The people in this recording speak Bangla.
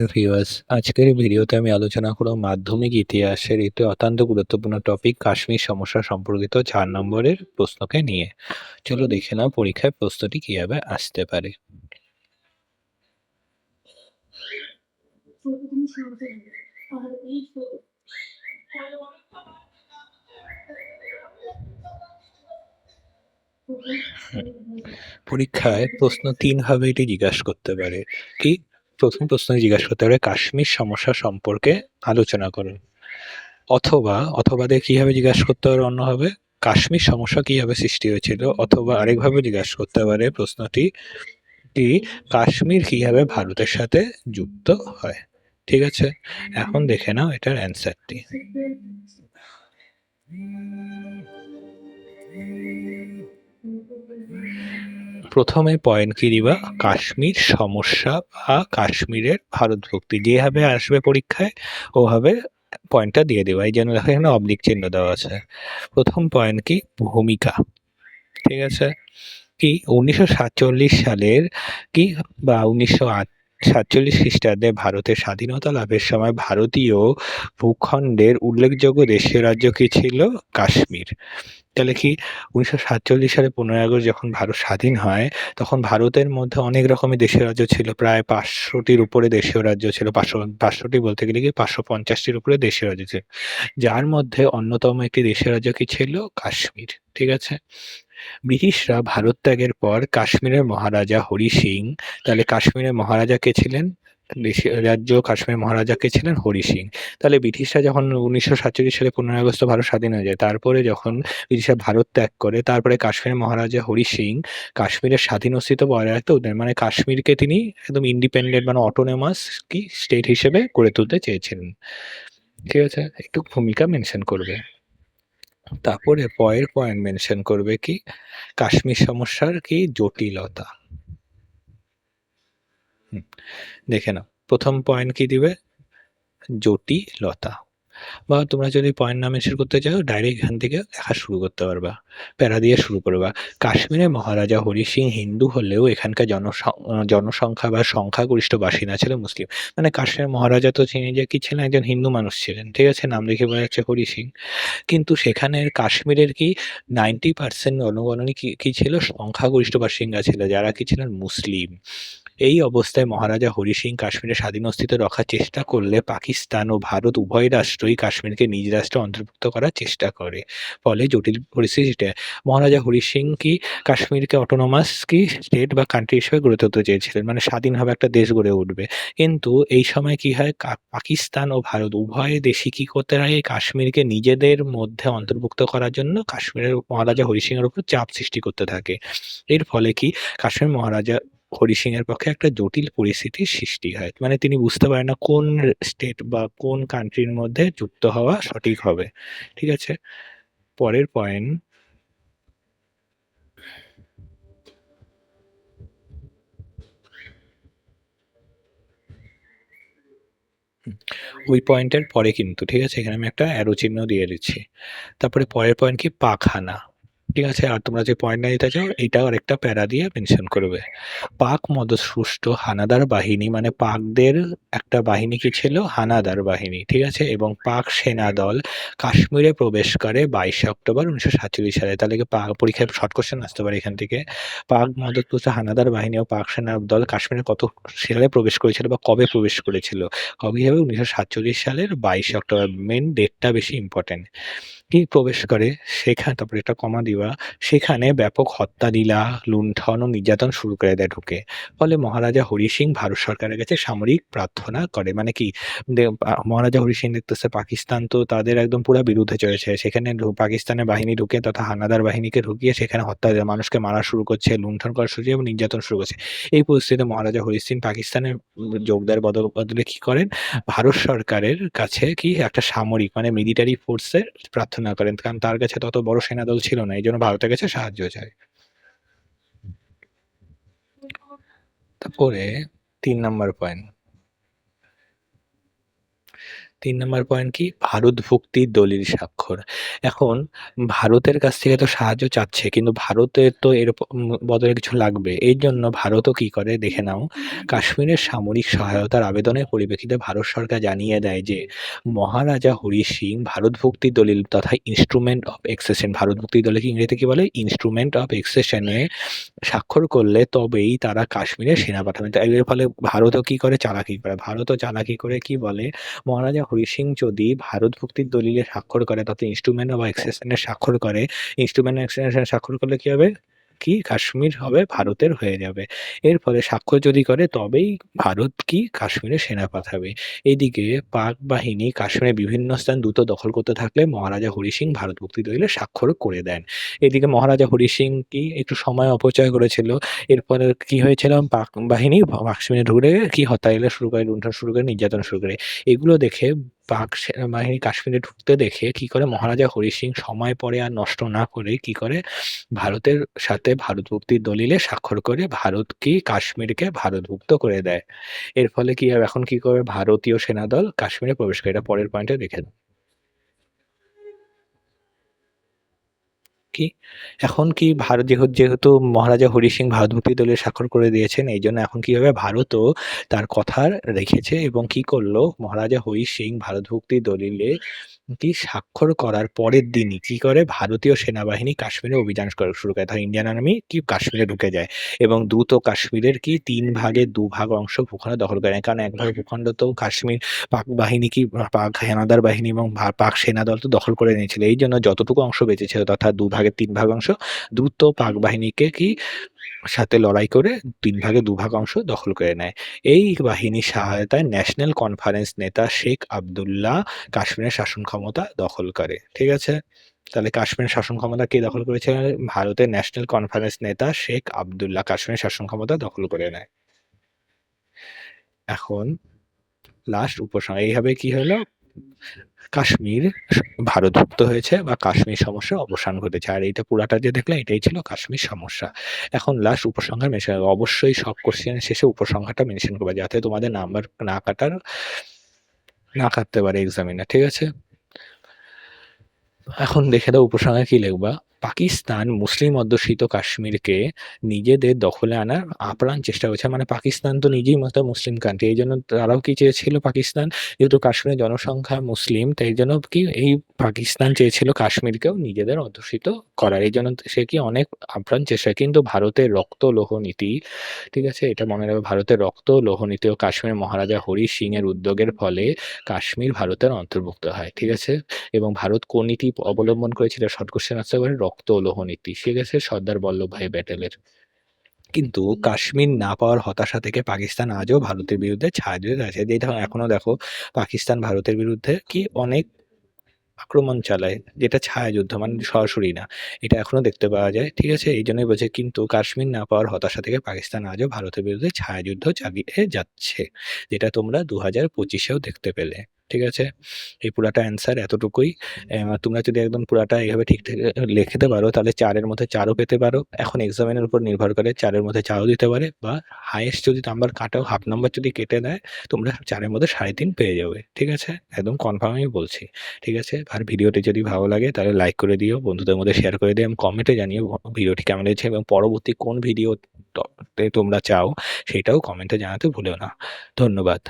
ভিউয়ার্স আজকের ভিডিওতে আমি আলোচনা করব মাধ্যমিক ইতিহাসের একটি অত্যন্ত গুরুত্বপূর্ণ টপিক কাশ্মীর সমস্যা সম্পর্কিত চার নম্বরের প্রশ্নকে নিয়ে। চলো দেখে নাও পরীক্ষায় প্রশ্নটি কীভাবে আসতে পারে। পরীক্ষায় প্রশ্ন তিন ভাবে এটি জিজ্ঞাসা করতে পারে। কি প্রথম প্রশ্ন জিজ্ঞাসা করতে পারে, কাশ্মীর সমস্যা সম্পর্কে আলোচনা করুন। অথবা অথবা দিয়ে কীভাবে জিজ্ঞাসা করতে পারে অন্যভাবে কাশ্মীর সমস্যা কীভাবে সৃষ্টি হয়েছিল? অথবা আরেকভাবে জিজ্ঞাসা করতে পারে প্রশ্নটি কি, কাশ্মীর কীভাবে ভারতের সাথে যুক্ত হয়? ঠিক আছে? এখন দেখে নাও এটার অ্যান্সারটি প্রথমে পয়েন্ট কি দিবা? কাশ্মীর সমস্যা বা কাশ্মীরের ভারত ভক্তি যেভাবে আসবে পরীক্ষায়, ওভাবে পয়েন্টটা দিয়ে দেবা। এই জন্য দেখো এখানে অবলিক চিহ্ন দেওয়া আছে। প্রথম পয়েন্ট কি? ভূমিকা। ঠিক আছে? কি? উনিশশো সাতচল্লিশ সালের কি? বা উনিশশো আট সাতচল্লিশ খ্রিস্টাব্দে ভারতের স্বাধীনতা লাভের সময় ভারতীয় ভূখণ্ডের উল্লেখযোগ্য দেশীয় রাজ্য কি ছিল? কাশ্মীর। তাহলে কি উনিশশো সাতচল্লিশ সালে পনেরোই আগস্ট যখন ভারত স্বাধীন হয়, তখন ভারতের মধ্যে অনেক রকমের দেশীয় রাজ্য ছিল। প্রায় পাঁচশোটির উপরে দেশীয় রাজ্য ছিল। পাঁচশো, পাঁচশোটি বলতে গেলে কি পাঁচশো পঞ্চাশটির উপরে দেশীয় রাজ্য ছিল। যার মধ্যে অন্যতম একটি দেশীয় রাজ্য কি ছিল? কাশ্মীর। ঠিক আছে? ব্রিটিশরা ভারত ত্যাগের পর কাশ্মীরের মহারাজা হরি সিং, তাহলে কাশ্মীরের মহারাজা কে ছিলেন? রাজ্য কাশ্মীর মহারাজা কে ছিলেন? হরি সিং। তাহলে ব্রিটিশরা যখন উনিশশো সাতচল্লিশ সালে পনেরোই আগস্ট ভারত স্বাধীন হয়ে যায়, তারপরে যখন ব্রিটিশরা ভারত ত্যাগ করে, তারপরে কাশ্মীরের মহারাজা হরি সিং কাশ্মীরের স্বাধীন অস্তিত্ব বজায় রাখতে উদ্যোগ মানে কাশ্মীরকে তিনি একদম ইন্ডিপেন্ডেন্ট মানে অটোনোমাস কি স্টেট হিসেবে গড়ে তুলতে চেয়েছিলেন। ঠিক আছে? একটু ভূমিকা মেনশন করবে। তারপরে পরের পয়েন্ট মেনশন করবে কি? কাশ্মীর সমস্যার কি? জটিলতা। দেখে নাও। প্রথম পয়েন্ট কি দিবে? জটিলতা। বা তোমরা যদি পয়েন্ট না মেনশন করতে চাও ডাইরেক্ট এখান থেকে লেখা শুরু করতে পারবা, প্যারা দিয়ে শুরু করবা। কাশ্মীরে মহারাজা হরি সিং হিন্দু হলেও এখানকার জনসংখ্যা বা সংখ্যাগরিষ্ঠ বাসিন্দা ছিল মুসলিম। মানে কাশ্মীরের মহারাজা তো চিনি যে কি ছিলেন, একজন হিন্দু মানুষ ছিলেন, ঠিক আছে? নাম দেখে বোঝা যাচ্ছে হরি সিং। কিন্তু সেখানের কাশ্মীরের কি নাইনটি পার্সেন্ট জনগণনই কি ছিল? সংখ্যাগরিষ্ঠ বাসিন্দা ছিল, যারা কি ছিলেন? মুসলিম। এই অবস্থায় মহারাজা হরি সিং কাশ্মীরের স্বাধীন অস্তিত্ব রক্ষার চেষ্টা করলে পাকিস্তান ও ভারত উভয় রাষ্ট্রই কাশ্মীরকে নিজ রাষ্ট্রে অন্তর্ভুক্ত করার চেষ্টা করে। ফলে জটিল পরিস্থিতিতে মহারাজা হরি সিং কি কাশ্মীরকে অটোনোমাস কি স্টেট বা কান্ট্রি হিসেবে গড়ে তুলতে চেয়েছিলেন? মানে স্বাধীনভাবে একটা দেশ গড়ে উঠবে। কিন্তু এই সময় কি হয়? পাকিস্তান ও ভারত উভয় দেশই কি করতে হয় কাশ্মীরকে নিজেদের মধ্যে অন্তর্ভুক্ত করার জন্য কাশ্মীরের মহারাজা হরি সিং এর উপর চাপ সৃষ্টি করতে থাকে। এর ফলে কি? কাশ্মীর মহারাজা হরি সিং এর পক্ষে একটা জটিল পরিস্থিতির সৃষ্টি হয়। মানে তিনি বুঝতে পারেন না কোন স্টেট বা কোন কান্ট্রির মধ্যে যুক্ত হওয়া সঠিক হবে। ঠিক আছে? পরের পয়েন্ট ওই পয়েন্টের পরে কিন্তু, ঠিক আছে? এখানে আমি একটা অ্যারো চিহ্ন দিয়ে দিচ্ছি। তারপরে পরের পয়েন্ট কি? পাখানা। ঠিক আছে, আর তোমরা যে পয়েন্ট দিতে চাও এইটাও আরেকটা প্যারা দিয়ে মেনশন করবে। পাক মদসৃষ্ট হানাদার বাহিনী মানে পাকদের একটা বাহিনী কি ছিল? হানাদার বাহিনী, ঠিক আছে? এবং পাক সেনা দল কাশ্মীরে প্রবেশ করে বাইশে অক্টোবর উনিশশো সাতচল্লিশ সালে। তাহলে কি পাক, পরীক্ষায় শর্ট কোশ্চেন আসতে পারে এখান থেকে। পাক মদতপুষ্ট হানাদার বাহিনী ও পাক সেনা দল কাশ্মীরে কত সালে প্রবেশ করেছিল বা কবে প্রবেশ করেছিল? কবে হবে? উনিশশো সাতচল্লিশ সালের বাইশে অক্টোবর। মেন ডেটটা বেশি ইম্পর্টেন্ট প্রবেশ করে? সেখানে, তারপরে একটা কমা দিবা সেখানে ব্যাপক হত্যালীলা লুণ্ঠন ও নির্যাতন শুরু করে দেয় ঢুকে। ফলে মহারাজা হরি সিং ভারত সরকারের কাছে সামরিক প্রার্থনা করে। মানে কি? মহারাজা হরি সিং দেখতেছে পাকিস্তান তো তাদের একদম পুরো বিরুদ্ধে চলেছে। সেখানে পাকিস্তানের বাহিনী ঢুকে তথা হানাদার বাহিনীকে ঢুকিয়ে সেখানে হত্যা মানুষকে মারা শুরু করছে, লুণ্ঠন করা শুরু এবং নির্যাতন শুরু করছে। এই পরিস্থিতিতে মহারাজা হরি সিং পাকিস্তানের যোগ দেওয়ার বদল, বদলে কি করেন? ভারত সরকারের কাছে কি একটা সামরিক মানে মিলিটারি ফোর্সের প্রার্থনা প্রার্থনা করেন, কারণ তার কাছে তত বড় সেনাদল ছিল না, এই জন্য ভারতের কাছে সাহায্য চায় তারপরে তিন নম্বর পয়েন্ট তিন নম্বর পয়েন্ট কি? ভারত ভুক্তির দলিল স্বাক্ষর। এখন ভারতের কাছ থেকে তো সাহায্য চাচ্ছে কিন্তু ভারতের তো এর প- উম, বদলে কিছু লাগবে। এই জন্য ভারতও কি করে দেখে নাও কাশ্মীরের সামরিক সহায়তার আবেদনের পরিপ্রেক্ষিতে ভারত সরকার জানিয়ে দেয় যে মহারাজা হরি সিং ভারত ভুক্তি দলিল তথা ইনস্ট্রুমেন্ট অফ এক্সেশন ভারত ভুক্তি দলিল ইংরেজিতে কি বলে? ইনস্ট্রুমেন্ট অফ এক্সেশনে স্বাক্ষর করলে তবেই তারা কাশ্মীরে সেনা পাঠাবেন তাই এর ফলে ভারতও কি করে? চালাকি করে। ভারতও চালাকি করে কি বলে? মহারাজা হরি সিং যদি ভারত ভক্তির দলিলে স্বাক্ষর করে, তাতে ইনস্ট্রুমেন্ট অফ এক্সেশনে স্বাক্ষর করে ইনস্ট্রুমেন্ট এক্সেশনে স্বাক্ষর করলে কি হবে? কি কাশ্মীর হবে ভারতের হয়ে যাবে। এর ফলে স্বাক্ষর যদি করে তবেই ভারত কি কাশ্মীরে সেনা পাঠাবে। এদিকে পাক বাহিনী কাশ্মীরের বিভিন্ন স্থান দ্রুত দখল করতে থাকলে মহারাজা হরি সিং ভারত মুক্তি দলিলে স্বাক্ষর করে দেন। এদিকে মহারাজা হরি সিং কি একটু সময় অপচয় করেছিল। এরপরে কি হয়েছিল? পাক বাহিনী কাশ্মীরে ঢুকে কি হত্যাগুলো শুরু করে, লুণ্ঠন শুরু করে, নির্যাতন শুরু করে। এগুলো দেখে পাক সেনাবাহিনী কাশ্মীরে ঢুকতে দেখে কি করে মহারাজা হরি সিং সময় পরে আর নষ্ট না করে কি করে ভারতের সাথে ভারত মুক্তির দলিলে স্বাক্ষর করে ভারতকে কাশ্মীরকে ভারতভুক্ত করে দেয়। এর ফলে কি এখন কি করবে ভারতীয় সেনাদল কাশ্মীরে প্রবেশ করে? এটা পরের পয়েন্টে দেখে কি? এখন কি ভারত যেহেতু যেহেতু মহারাজা হরি সিং ভারত মুক্তি দলে স্বাক্ষর করে দিয়েছেন, এই জন্য এখন কি হবে ভারতও তার কথা রেখেছে এবং কি করল? মহারাজা হরি সিং ভারত মুক্তি দলিলে কি স্বাক্ষর করার পরের দিনই কি করে ভারতীয় সেনাবাহিনী কাশ্মীরে অভিযান করা শুরু করে। ধর ইন্ডিয়ান আর্মি কি কাশ্মীরে ঢুকে যায় এবং দ্রুত কাশ্মীরের কি তিন ভাগে দু ভাগ অংশ ভূখণ্ড দখল করে নেয়। কারণ এক ভাগ ভূখণ্ড তো কাশ্মীর পাক বাহিনী কি পাক সেনাদার বাহিনী এবং পাক সেনাদল তো দখল করে নিয়েছিল। এই জন্য যতটুকু অংশ বেঁচেছিল তথা দু ভাগের তিন ভাগ অংশ দ্রুত পাক বাহিনীকে কি সাথে লড়াই করে তিন ভাগে, দু ভাগ অংশ দখল করে নেয়। এই বাহিনীর সহায়তায় ন্যাশনাল কনফারেন্স নেতা শেখ আবদুল্লাহ কাশ্মীরের শাসন ক্ষমতা দখল করে। ঠিক আছে? তাহলে কাশ্মীরের শাসন ক্ষমতা কে দখল করেছে? ভারতের ন্যাশনাল কনফারেন্স নেতা শেখ আবদুল্লাহ কাশ্মীরের শাসন ক্ষমতা দখল করে নেয়। এখন লাস্ট উপসংহার, এইভাবে কি হলো? কাশ্মীর ভারতভুক্ত হয়েছে বা কাশ্মীর সমস্যা অবসান ঘটেছে। আর এইটা পুরাটা যে দেখলে, এটাই ছিল কাশ্মীর সমস্যা। এখন লাস্ট উপসংহার মেনশন অবশ্যই সব কোশ্চেনের শেষে উপসংহারটা মেনশন করবে, যাতে তোমাদের নাম্বার না কাটার, না কাটতে পারে এক্সামিনার ঠিক আছে? এখন দেখে দাও উপসংহার কি লিখবা। পাকিস্তান মুসলিম অধ্যুষিত কাশ্মীরকে নিজেদের দখলে আনার আপ্রাণ চেষ্টা করেছে। মানে পাকিস্তান তো নিজেই মতো মুসলিম কান্ট্রি এই জন্য তারাও কি চেয়েছিল পাকিস্তান? যেহেতু কাশ্মীরের জনসংখ্যা মুসলিম, তাই জন্য কি এই পাকিস্তান চেয়েছিল কাশ্মীরকেও নিজেদের অধ্যুষিত করার। এই জন্য সে কি অনেক আপ্রাণ চেষ্টা, কিন্তু ভারতের রক্ত লোহ নীতি, ঠিক আছে, এটা মনে রাখবে, ভারতের রক্ত লোহ নীতি ও কাশ্মীর মহারাজা হরি সিং এর উদ্যোগের ফলে কাশ্মীর ভারতের অন্তর্ভুক্ত হয়, ঠিক আছে? এবং ভারত কোন নীতি অবলম্বন করেছিল? শর্ট কোশ্চেন আসতে পারে রক্ত ও লোহ নীতি ঠিক আছে সর্দার বল্লভভাই প্যাটেলের। কিন্তু কাশ্মীর না পাওয়ার হতাশা থেকে পাকিস্তান আজও ভারতের বিরুদ্ধে ছায়াযুদ্ধে আছে যেটা এখনও দেখো পাকিস্তান ভারতের বিরুদ্ধে কি অনেক আক্রমণ চালায় যেটা ছায়াযুদ্ধ মানে সরাসরি না। এটা এখনও দেখতে পাওয়া যায় ঠিক আছে? এই জন্যই বলছে কিন্তু কাশ্মীর না পাওয়ার হতাশা থেকে পাকিস্তান আজও ভারতের বিরুদ্ধে ছায়াযুদ্ধ চালিয়ে যাচ্ছে যেটা তোমরা দু হাজার পঁচিশেও দেখতে পেলে। ঠিক আছে? এই পুরাটা অ্যান্সার এতটুকুই। তোমরা যদি একদম পুরাটা এইভাবে ঠিক থেকে লিখতে পারো তাহলে চারের মধ্যে চারও পেতে পারো। এখন এক্সামিনের উপর নির্ভর করে চারের মধ্যে চারও দিতে পারে বা হাইয়েস্ট যদি নাম্বার কাটাও হাফ নাম্বার যদি কেটে দেয় তোমরা চারের মধ্যে সাড়ে তিন পেয়ে যাবে। ঠিক আছে? একদম কনফার্ম আমি বলছি। ঠিক আছে? আর ভিডিওটি যদি ভালো লাগে তাহলে লাইক করে দিও বন্ধুদের মধ্যে শেয়ার করে দিও এবং কমেন্টে জানিও ভিডিওটি কেমন লেগেছে এবং পরবর্তী কোন ভিডিওতে তোমরা চাও সেটাও কমেন্টে জানাতে ভুলেও না। ধন্যবাদ।